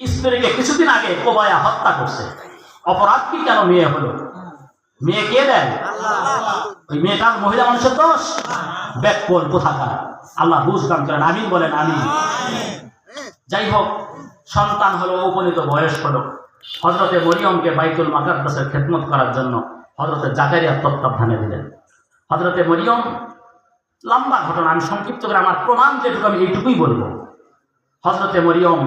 স্ত্রীকে কিছুদিন আগে কোবায়া হত্যা করছে। অপরাধ কি কেন মেয়ে হলো? মেয়ে কে দেয়? ওই মেয়েটার মহিলা মানুষের দোষ? ব্যাকল কোথাকার? আল্লাহ বুঝদান করেন, আমিন বলেন, আমিন। যাই হোক, সন্তান হলো উপনীত বয়স হলো হজরতে মরিয়মকে বাইতুল মাকাদ্দাসের খেদমত করার জন্য হজরতে জাকারিয়ার তত্ত্বাবধানে দিলেন। হজরতে মরিয়ম, লম্বা ঘটনা, আমি সংক্ষিপ্ত করে আমার প্রমাণ যেটুকু আমি এইটুকুই বলব। হজরতে মরিয়ম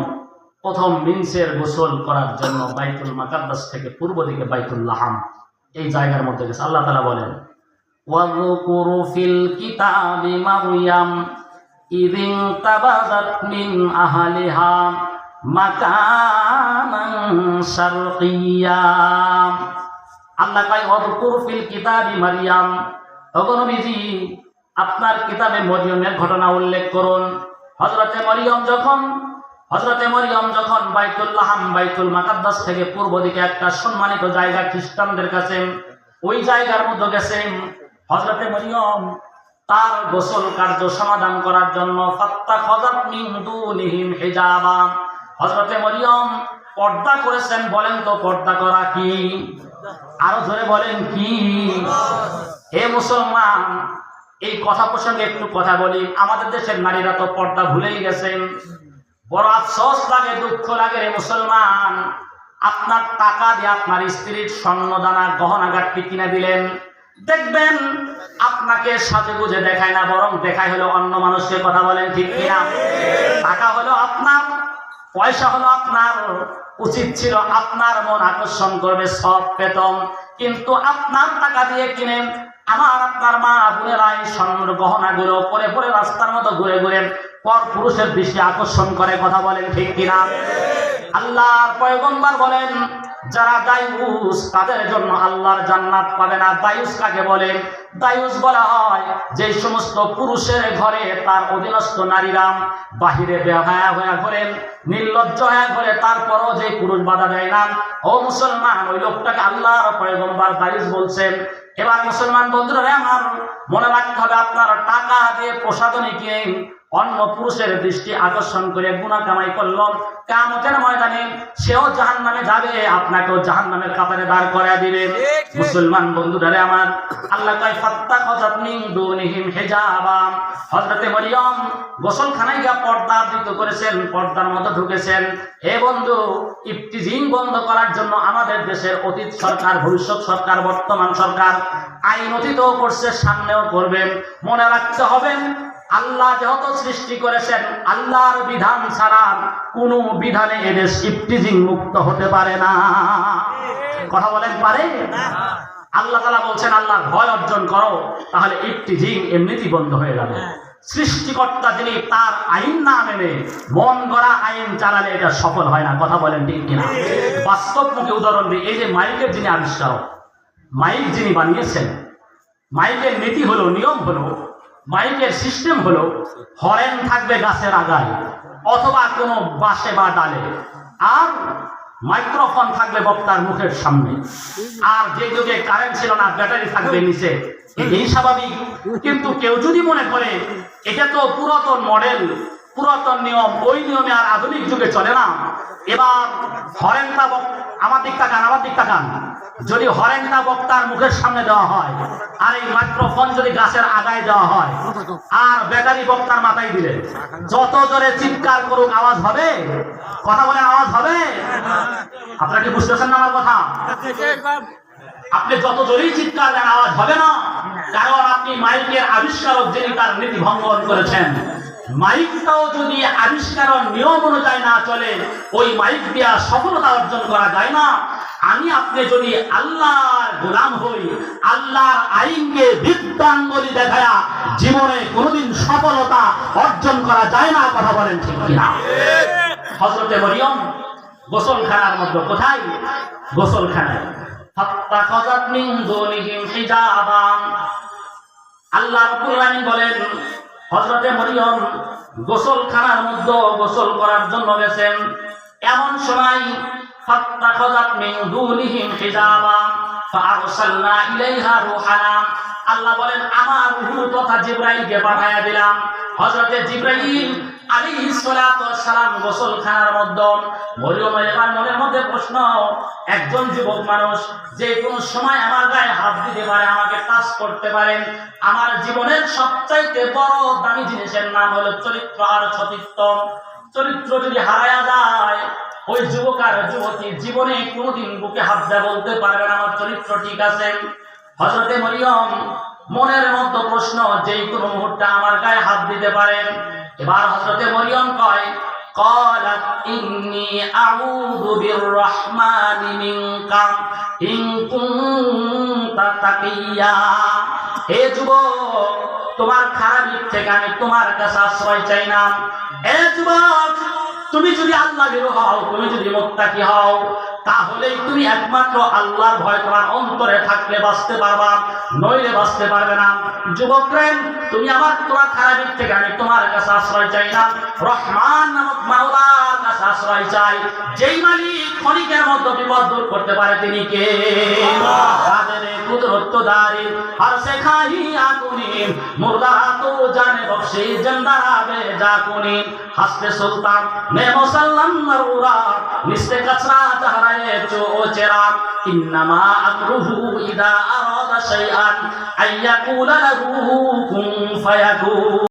প্রথম মিনসের গোসল করার জন্য বাইতুল মাকাদ্দাস থেকে পূর্ব দিকে বাইতুল লাহাম এই জায়গার মধ্যে গেছে আল্লাহ তালা বলেন واذكر في الكتاب مريم إذ انتبذت من أهلها مكانا شرقيا আল্লাহ কয় অদকুর ফিল কিতাবি মারিয়াম অগনবীজি আপনার কিতাবে মরিয়মের ঘটনা উল্লেখ করুন হজরতে মরিয়ম যখন হজরতে মরিয়ম যখন বাইতুল্লাহাম বাইতুল মাকাদ্দাস থেকে পূর্ব দিকে একটা সম্মানিত জায়গা খ্রিস্টানদের কাছে ওই জায়গার মধ্যে গেছেন হজরতে মরিয়ম তার গোসল কার্য সমাধান করার জন্য হজরতে মরিয়ম পর্দা করেছেন, বলেন তো পর্দা করা কি? আরও ধরে বলেন কি? হে মুসলমান, এই কথা প্রসঙ্গে একটু কথা বলি। আমাদের দেশের নারীরা তো পর্দা ভুলেই গেছেন। বড় আফসোস লাগে, দুঃখ লাগে রে মুসলমান। আপনার টাকা দিয়ে আপনার স্ত্রীর স্বর্ণদানা গহনাগারটি কিনে দিলেন। দেখবেন, আপনাকে সাজে বুঝে দেখায় না, বরং দেখায় হলো অন্য মানুষকে কথা বলেন ঠিক কিনা? টাকা হলো আপনার, পয়সা হলো আপনার, উচিত ছিল আপনার মন আকর্ষণ করবে সব পেতম কিন্তু আপনার টাকা দিয়ে কিনেন আমার আপনার মা বোনেরাই স্বর্ণ গহনাগুলো পরে পরে রাস্তার মতো ঘুরে ঘুরে পর পুরুষের দৃষ্টি আকর্ষণ করে কথা বলেন ঠিক কিনা? আল্লাহর পয়গম্বর বলেন, যারা দায়ুস, তাদের জন্য আল্লাহর জান্নাত পাবে না। দায়ুস কাকে বলে? দায়ুস বলা হয় যে সমস্ত পুরুষের ঘরে তার অধীনস্থ নারীরা বাহিরে বেহায়া হয়ে ঘোরেন, নির্লজ্জ হয়ে ঘরে, তারপরও যে পুরুষ বাধা দেয় না। ও মুসলমান, ওই লোকটাকে আল্লাহর পয়গম্বর দায়ুস বলছেন। এবার মুসলমান বন্ধুরা আমার মনে রাখতে হবে আপনার টাকা দিয়ে প্রসাদনী কিনে অন্য পুরুষের দৃষ্টি আকর্ষণ করে গুণা কামাই করল। কামতের ময়দানে সেও জাহান নামে যাবে আপনাকেও জাহান নামের কাতারে দাঁড় করা দিবে। মুসলমান বন্ধুরা আমার আল্লাহ কয় ফাত্তা খজাত মিন দুনিহিম হিজাবা। হযরতে মরিয়ম গোসলখানায় গিয়ে পর্দা আবৃত করেছেন পর্দার মতো ঢুকেছেন। হে বন্ধু ইফতিজিং বন্ধ করার জন্য আমাদের দেশের অতীত সরকার ভবিষ্যৎ সরকার বর্তমান সরকার আইন অতীতও করছে সামনেও করবেন। মনে রাখতে হবে আল্লাহ যেহেতু সৃষ্টি করেছেন আল্লাহর বিধান ছাড়া কোনো বিধানে এদেশ ইফতিজিং মুক্ত হতে পারে না। কথা বলেন পারে? আল্লাহ তালা বলছেন আল্লাহ ভয় অর্জন করো তাহলে ইফতিজিং এমনিতেই বন্ধ হয়ে যাবে সৃষ্টিকর্তা যিনি তার আইন না মেনে মন গড়া আইন চালালে এটা সফল হয় না। কথা বলেন ঠিক কিনা? বাস্তবমুখী উদাহরণ দিই এই যে মাইকের যিনি আবিষ্কারক মাইক যিনি বানিয়েছেন মাইকের নীতি হলো নিয়ম হলো মাইকের সিস্টেম হলো হরেন থাকবে গাছের আগায়, অথবা কোনো বাসে বা ডালে, আর মাইক্রোফোন থাকবে বক্তার মুখের সামনে। আর যে যুগে কারেন্ট ছিল না, ব্যাটারি থাকবে নিচে। এই স্বাভাবিক। কিন্তু কেউ যদি মনে করে, এটা তো পুরাতন মডেল পুরাতন নিয়ম, ওই নিয়মে আর আধুনিক যুগে চলে না। এবার হরেনটা আমার দিক তাকান, আমার দিক তাকান। যদি হরেনটা বক্তার মুখের সামনে দেওয়া হয়, আর এই মাইক্রোফোন যদি গাছের আগায় দেওয়া হয়, আর ব্যাটারি বক্তার মাথায় দিলে, যত জোরে চিৎকার করুক আওয়াজ হবে? কথা বলে আওয়াজ হবে? আপনারা কি বুঝতেছেন না আমার কথা? আপনি যত জোরেই চিৎকার দেন, আওয়াজ হবে না। কারণ আপনি মাইকের আবিষ্কারক যিনি তার নীতি ভঙ্গন করেছেন। মাইকটাও যদি আবিষ্কারক নিয়ম অনুযায়ী না চলে, ওই মাইক দিয়া সফলতা অর্জন করা যায় না। আমি আপনি যদি আল্লাহর গোলাম হই, আল্লাহর আইনকে বিদ্যাঙ্গলি দেখায়া জীবনে কোনোদিন সফলতা অর্জন করা যায় না, কথা বলেন ঠিক কিনা? হজরতে মরিয়ম গোসলখানার মধ্যে কোথায়? গোসলখানায়। আল্লাহ বলেন হযরতে মরিয়ম গোসলখানার মধ্যে গোসল করার জন্য গেছেন। এমন সময় ফাত্তাখাযাত মিন দুনিহিম হিজাবান। فأرسلنا إليها روحنا আল্লাহ বলেন আমার রূহ তথা জিব্রাইলকে পাঠায়া দিলাম হযরতে জিব্রাইল আলাইহিস সালাতু ওয়াস সালাম গোসলখানার মধ্যে মরিয়ম এবার মনের মধ্যে প্রশ্ন একজন যুবক মানুষ যে কোনো সময় আমার গায়ে হাত দিতে পারে আমাকে টাচ করতে পারেন আমার জীবনের সবচাইতে বড় দামি জিনিসের নাম হলো চরিত্র আর সতীত্ব চরিত্র যদি হারায়া যায় ওই যুবক আর যুবতী জীবনে কোনোদিন বুকে হাত দেয় বলতে পারবে না আমার চরিত্র ঠিক আছে হজরতে মরিয়ম মনের মতো প্রশ্ন যেই কোনো মুহূর্তে আমার গায়ে হাত দিতে পারেন এবার হজরতে মরিয়ম কয় قالت إني أعوذ بالرحمن منك إن كنت تقيا হে যুবক তোমার খারাপ দিক থেকে আমি তোমার কাছে আশ্রয় চাই না হে যুবক তুমি যদি আল্লাহ বেরো হও, তুমি যদি মোত্তাকি হও, তাহলেই তুমি একমাত্র আল্লাহর ভয় তোমার অন্তরে থাকলে বাঁচতে পারবা, নইলে বাঁচতে পারবে না। যুবক প্রেম তুমি আমার, তোমার খারাপের থেকে আমি তোমার কাছে আশ্রয় চাই না। রহমান নামক মাওলার কাছে আশ্রয় চাই। যেই মালিক সমস্ত বিপদ দূর করতে পারে তিনি কে? কাদের কুদরত দারি আর সেখাহি আকুনি। মুর্দা তো জানে বক্সি জিন্দা জাকুনি। হাসবে সুলতান মে মুসলমান মারুরা। নিস্তে কচরা চহরায়ে চো চেরা। ইন্নামা আকরুহু ইদা আরাদা শাইআন আইয়াকুলা লাহু কুন ফায়াকুন।